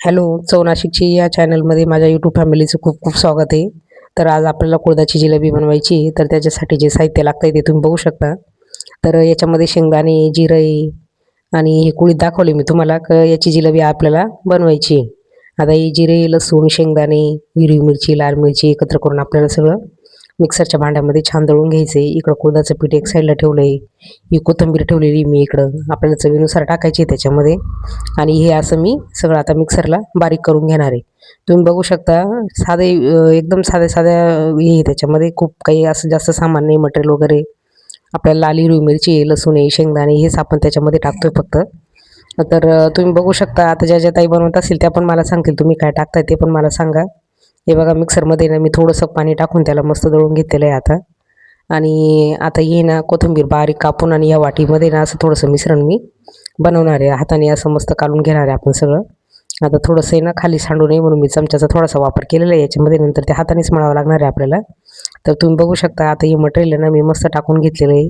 Hello चौनाशिकची या चॅनलमध्ये माझ्या यूट्यूब फॅमिलीचं खूप खूप स्वागत आहे. तर आज आपल्याला कुळदाची जिलेबी बनवायची तर त्याच्यासाठी जे साहित्य लागतं आहे ते तुम्ही बघू शकता. तर याच्यामध्ये शेंगदाणे जिरं आणि हे कुळीत दाखवले मी तुम्हाला क याची जिलेबी आपल्याला बनवायची आहे. आता ही जिरे लसूण शेंगदाणे हिरवी मिरची लाल मिरची एकत्र करून आपल्याला सगळं मिक्सरच्या भांड्यामध्ये छान दळून घ्यायचे. इकडं कुळदाचं पीठ एक साईडला ठेवलं आहे ही कोथिंबीर ठेवलेली मी इकडं. आपल्याला चवीनुसार टाकायची आहे त्याच्यामध्ये. आणि हे असं मी सगळं आता मिक्सरला बारीक करून घेणार आहे. तुम्ही बघू शकता साधे एकदम साध्या साध्या हे त्याच्यामध्ये खूप काही असं जास्त सामान नाही मटेरियल वगैरे. आपल्याला लाल हिरवी मिरची लसूण आहे शेंगदाणे हेच आपण त्याच्यामध्ये टाकतोय फक्त. तर तुम्ही बघू शकता आता ज्या ज्या ताई बनवत असेल त्या पण मला सांगतील तुम्ही काय टाकताय ते पण मला सांगा. हे बघा मिक्सरमध्ये ना मी थोडंसं पाणी टाकून त्याला मस्त दळून घेतलेलं आहे आता. आणि आता हे ना कोथिंबीर बारीक कापून आणि या वाटीमध्ये ना असं थोडंसं मिश्रण मी बनवणार आहे. हाताने असं मस्त काढून घेणार आहे आपण सगळं. आता थोडंसं आहे ना खाली सांडू नये म्हणून मी चमच्याचा थोडासा वापर केलेला आहे. याच्यामध्ये नंतर ते हातानेच मळावं लागणार आहे आपल्याला. तर तुम्ही बघू शकता आता हे मटेरियल ना मी मस्त टाकून घेतलेलं आहे.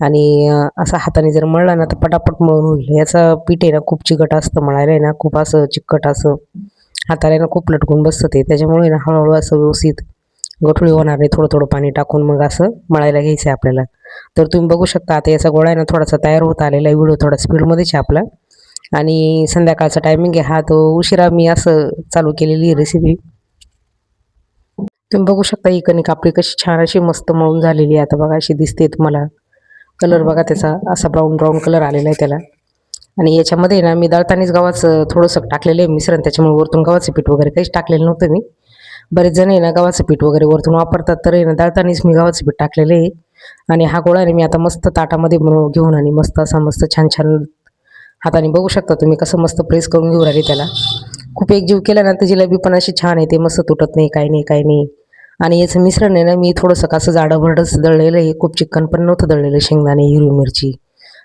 आणि असं हाताने जर मळलं ना तर पटापट मळून होईल. याचं पीठ आहे ना खूप चिकट असतं मळायला आहे ना खूप असं चिकट असं. हाताला ना खूप लटकून बसतं ते. त्याच्यामुळे ना हळूहळू असं व्यवस्थित गठुळी होणार नाही. थोडं थोडं पाणी टाकून मग असं मळायला घ्यायचं आहे आपल्याला. तर तुम्ही बघू शकता आता याचा गोळा आहे ना थोडासा तयार होत आलेला आहे. व्हिडिओ थोडा स्पीडमध्येच आहे आपला. आणि संध्याकाळचा टायमिंग आहे. हा तो उशिरा मी असं चालू केलेली आहे रेसिपी तुम्ही बघू शकता ही कणिक आपली कशी छान अशी मस्त मळून झालेली आहे. आता बघा अशी दिसते तुम्हाला. कलर बघा त्याचा. असा ब्राऊन ब्राऊन कलर आलेला आहे त्याला. आणि याच्यामध्ये ना मी दळतानीच गव्हाचं थोडंसं टाकलेलं आहे मिश्रण त्याच्यामुळे वरतून गव्हाचं पीठ वगैरे काहीच टाकलेलं नव्हतं मी. बरेच जण आहे ना गव्हाचं पीठ वगैरे वरतून वापरतात तर आहे ना दळतानीच मी गव्हाचं पीठ टाकलेलं आहे. आणि हा गोळा आणि मी आता मस्त ताटामध्ये घेऊन आणि मस्त असा मस्त छान छान हाताने बघू शकता तुम्ही कसं मस्त प्रेस करून घेऊ राहिले त्याला. खूप एकजीव केला ना तर जिलेबी पण अशी छान आहे ते मस्त तुटत नाही काही नाही काही नाही. आणि याचं मिश्रण आहे ना मी थोडंसं कसं जाडं भरडंच दळलेलं आहे खूप चिकन पण नव्हतं दळलेलं शेंगदाणे हिरवी मिरची.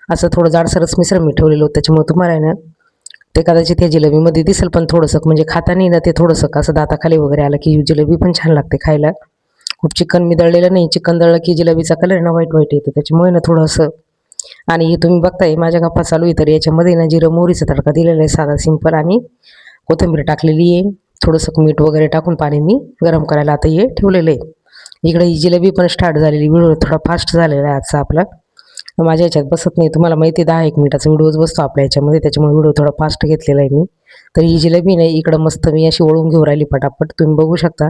असं थोडं जाडसरच मिश्रण मी ठेवलेलं होतं. त्याच्यामुळे तुम्हाला आहे ना ते कदाचित त्या जिलेबीमध्ये दिसेल पण थोडंसं म्हणजे खाताना ना ते थोडंसं असं दाताखाली वगैरे आलं की जिलेबी पण छान लागते खायला. खूप चिकन मी दळलेलं नाही. चिकन दळलं की जिलेबीचा कलर ना वाईट व्हाईट येतो. त्याच्यामुळे ना थोडंसं. आणि हे तुम्ही बघताय माझ्या गप्पा चालू आहे. तर याच्यामध्ये ना जिरं मोहरीचा तडका दिलेला आहे. साधा सिंपल आणि कोथिंबीर टाकलेली आहे. थोडंसं मीठ वगैरे टाकून पाणी मी गरम करायला आता हे ठेवलेलं आहे. इकडे ही जिलेबी पण स्टार्ट झालेली. व्हिडिओ थोडा फास्ट झालेला आहे आजचा आपला. माझ्या ह्याच्यात बसत नाही. तुम्हाला माहिती दहा एक मिनिटाचा व्हिडिओच बसतो आपल्या ह्याच्यामध्ये त्याच्यामुळे व्हिडिओ थोडा फास्ट घेतलेला आहे मी. तर ही जिलेबी नाही इकडं मस्त मी अशी वळून घेऊन राहिली पटापट. तुम्ही बघू शकता.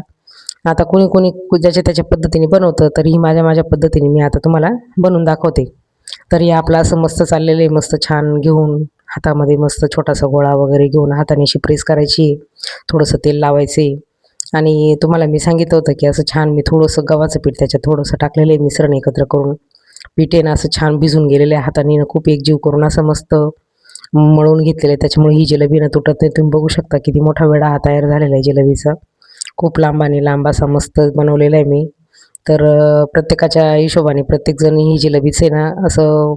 आता कोणी कोणी ज्याच्या त्याच्या पद्धतीने बनवतं तर ही माझ्या माझ्या पद्धतीने मी आता तुम्हाला बनवून दाखवते. तर हे आपलं असं मस्त चाललेलं आहे मस्त छान घेऊन हातामध्ये मस्त छोटासा गोळा वगैरे घेऊन हाताने अशी प्रेस करायची. थोडंसं तेल लावायचे. आणि तुम्हाला मी सांगितलं होतं की असं छान मी थोडंसं गव्हाचं पीठ त्याच्यात थोडंसं टाकलेलं आहे मिश्रण एकत्र करून. पिठेनं असं छान भिजून गेलेलं आहे हाताने खूप एकजीव करून असं मस्त मळून घेतलेलं आहे. त्याच्यामुळे ही जिलेबी तुटत नाही. तुम्ही बघू शकता किती मोठा वेळा हा तयार झालेला आहे जिलेबीचा. खूप लांब आणि लांब असा मस्त बनवलेला आहे मी. तर प्रत्येकाच्या हिशोबाने प्रत्येकजण ही जिलेबीचं आहे ना असं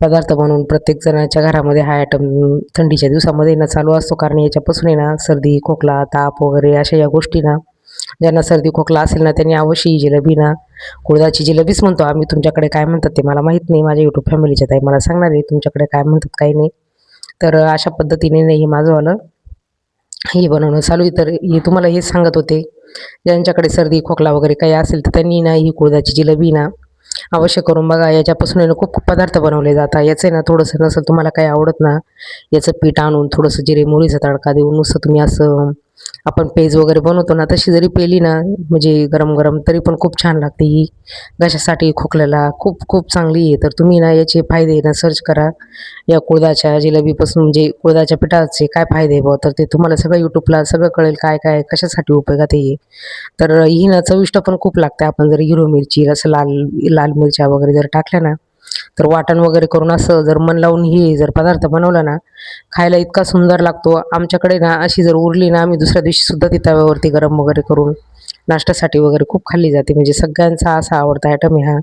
पदार्थ बनवून प्रत्येकजणाच्या घरामध्ये हा आयटम थंडीच्या दिवसामध्ये ना चालू असतो. कारण याच्यापासून आहे ना सर्दी खोकला ताप वगैरे अशा या गोष्टी ना ज्यांना सर्दी खोकला असेल ना त्यांनी अवश्य ही जिलबी ना कुळदाची जिलबीच म्हणतो आम्ही. तुमच्याकडे काय म्हणतात ते मला माहीत नाही. माझ्या यूट्यूब फॅमिलीच्या ताई मला सांगणार आहे तुमच्याकडे काय म्हणतात काही नाही. तर अशा पद्धतीने नाही हे माझंवालं हे बनवणं चालू आहे. तर हे तुम्हाला हेच सांगत होते. ज्यांच्याकडे सर्दी खोकला वगैरे काही असेल तर त्यांनी ना ही कुळदाची जिलबी ना अवश्य करून बघा. याच्यापासून आहे ना खूप पदार्थ बनवले जातात. याचं आहे ना थोडंसं नसेल तुम्हाला काही आवडत ना याचं पीठ आणून थोडंसं जिरे मोहरीचा तडका देऊन नुसतं तुम्ही असं आपण पेज वगैरे बनवतो ना तशी जरी पेली ना म्हणजे गरम गरम तरी पण खूप छान लागते ही. घशासाठी खोकल्याला खूप खूप चांगली आहे. तर तुम्ही ना याचे फायदे ना सर्च करा. या कुळदाच्या जिलेबीपासून म्हणजे कुळदाच्या पिठाचे काय फायदे आहे बुवा? तर ते तुम्हाला सगळं यूट्यूबला सगळं कळेल काय काय कशासाठी उपयोगात आहे तर ही ना चविष्ट पण खूप लागते. आपण जर हिरो मिरची असं लाल लाल मिरच्या वगैरे जर टाकल्या ना तर वाटण वगैरे करून असं जर मन लावून ही जर पदार्थ बनवला ना खायला इतका सुंदर लागतो. आमच्याकडे ना अशी जर उरली ना आम्ही दुसऱ्या दिवशीसुद्धा ती तव्यावरती गरम वगैरे करून नाश्त्यासाठी वगैरे खूप खाल्ली जाते. म्हणजे सगळ्यांचा असा आवडता आयटम आहे हा.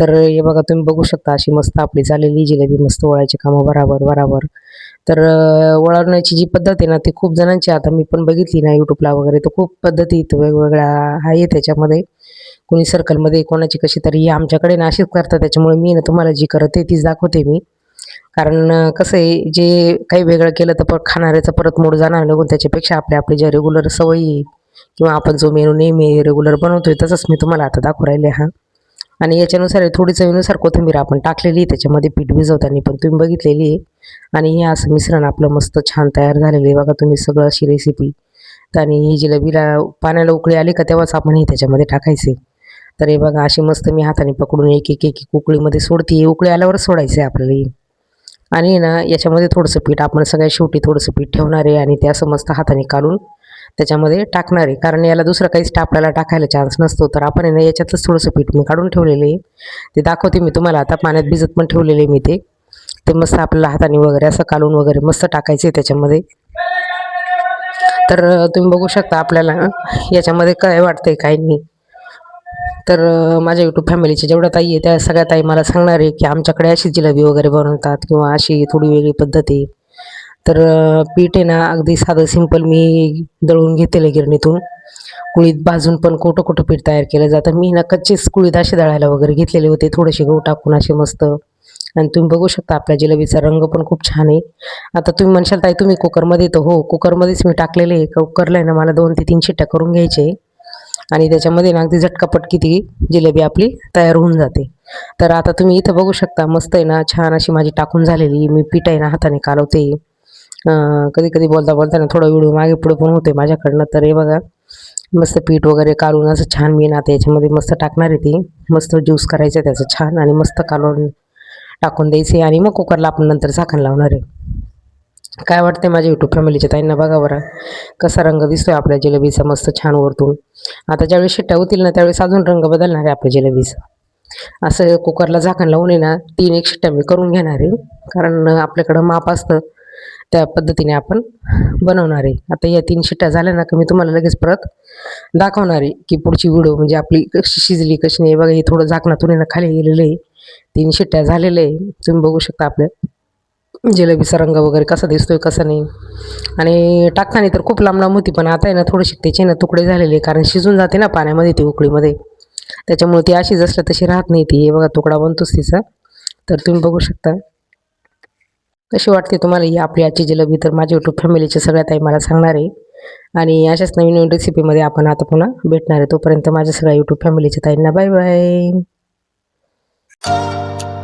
तर हे बघा तुम्ही बघू शकता अशी मस्त आपली झालेली जिलेबी मस्त वळायची कामं बराबर बराबर. तर वळवण्याची जी पद्धत आहे ना ती खूप जणांची आता मी पण बघितली ना यूट्यूबला वगैरे तर खूप पद्धती वेगवेगळ्या आहे त्याच्यामध्ये. कोणी सर्कलमध्ये कोणाची कशी तरी आमच्याकडे ना अशीच करतात. त्याच्यामुळे मी ना तुम्हाला जी करते तीच दाखवते मी. कारण कसं आहे जे काही वेगळं केलं तर पर खाणाऱ्याचा परत मूड जाणार निघून त्याच्यापेक्षा आपल्या आपली ज्या रेग्युलर सवयी किंवा आपण जो मेनू नेहमी रेग्युलर बनवतोय तसंच मी तुम्हाला आता दाखवू राहिले हा. आणि याच्यानुसार थोडी चवीनुसार कोथिंबीर आपण टाकलेली आहे. त्याच्यामध्ये पीठ भिजवताना पण तुम्ही बघितलेली आहे. आणि हे असं मिश्रण आपलं मस्त छान तयार झालेलं आहे. बघा तुम्ही सगळं अशी रेसिपी तर आणि ही जिलेबीला पाण्याला उकळी आली का तेव्हाच आपण हे त्याच्यामध्ये टाकायचे. तर हे बघा अशी मस्त मी हाताने पकडून एक एक एक एक उकळीमध्ये सोडते. उकळी आल्यावर सोडायचं आहे आपल्याला आणि ना याच्यामध्ये थोडंसं पीठ आपण सगळ्या शेवटी थोडंसं पीठ ठेवणार आहे आणि ते असं मस्त हाताने काढून त्याच्यामध्ये टाकणार आहे. कारण याला दुसरं काहीच आपल्याला टाकायला चान्स नसतो. तर आपण आहे ना याच्यातच थोडंसं पीठ मी काढून ठेवलेलं आहे. ते दाखवते मी तुम्हाला. आता पाण्यात भिजत पण ठेवलेले आहे मी ते. ते मस्त आपल्याला हाताने वगैरे असं कालून वगैरे मस्त टाकायचे त्याच्यामध्ये. तर तुम्ही बघू शकता आपल्याला याच्यामध्ये काय वाटतंय काय नाही. तर माझ्या यूट्यूब फॅमिलीच्या जेवढ्या ताई आहे त्या सगळ्या ताई मला सांगणार आहे की आमच्याकडे अशी जिलबी वगैरे बनवतात किंवा अशी थोडी वेगळी पद्धत आहे. तर पीठ आहे ना अगदी साधं सिंपल मी दळून घेतलेलं गिरणीतून. कुळीत भाजून पण कुठं कुठं पीठ तयार केलं जातं. मी ना कच्चेच कुळीत असे दळायला वगैरे घेतलेले होते थोडेसे गहू टाकून असे मस्त. आणि तुम्ही बघू शकता आपल्या जिलेबीचा रंग पण खूप छान आहे. आता तुम्ही म्हणशाल ताई तुम्ही कुकरमध्ये तर हो कुकरमध्येच मी टाकलेले आहे. कुकरला आहे ना मला दोन ते तीन शिट्ट्या करून घ्यायचे आणि त्याच्यामध्ये ना अगदी झटकापटकी ती जिलेबी आपली तयार होऊन जाते. तर आता तुम्ही इथं बघू शकता मस्त आहे ना छान अशी माझी टाकून झालेली मी पीठ आहे ना हाताने कालवते कधी कधी बोलता बोलता ना थोडं व्हिडिओ मागे पुढे पण होते माझ्याकडनं. तर हे बघा मस्त पीठ वगैरे काढून असं छान मी ना आता याच्यामध्ये मस्त टाकणार आहे ती. मस्त ज्यूस करायचं त्याचं छान आणि मस्त कालवून टाकून द्यायचे आणि मग कुकरला आपण नंतर झाकण लावणार आहे. काय वाटते माझ्या यूट्यूब फॅमिलीच्या ताईंना बघा बरं. कसा रंग दिसतोय आपल्या जिलेबीचा मस्त छान वरतून. आता ज्यावेळेस शिट्ट्या होतील ना त्यावेळेस अजून रंग बदलणार आहे आपल्या जिलेबीचा. असं कुकरला झाकण लावून आहे ना तीन एक शिट्ट्या मी करून घेणार आहे. कारण आपल्याकडं माप असतं त्या पद्धतीने आपण बनवणार आहे. आता या तीन शिट्ट्या झाल्या ना की मी तुम्हाला लगेच परत दाखवणार आहे की पुढची व्हिडिओ म्हणजे आपली कशी शिजली कशी नाही. बघा हे थोडं झाकणातून ना खाली गेलेलं आहे. तीन शिट्ट्या झालेल्या आहे. तुम्ही बघू शकता आपल्या. जिलेबीचा रंग वगैरे कसा दिसतोय कसा नाही. आणि टाकताना तर खूप लांब लांब होती पण आता आहे ना थोडीशी त्याचे ना तुकडे झालेले कारण शिजून जाते ना पाण्यामध्ये ती उकळीमध्ये त्याच्यामुळे ती अशीच असल्या तशी राहत नाही ती. हे बघा तुकडा बनतोच तिचा. तर तुम्ही बघू शकता. कशी वाटते तुम्हाला ही आपली आजची जिलेबी? तर माझ्या यूट्यूब फॅमिलीच्या सगळ्या ताई मला सांगणार आहे. आणि अशाच नवीन नवीन रेसिपीमध्ये आपण आता पुन्हा भेटणार आहे. तोपर्यंत माझ्या सगळ्या यूट्यूब फॅमिलीच्या ताईंना बाय बाय thank you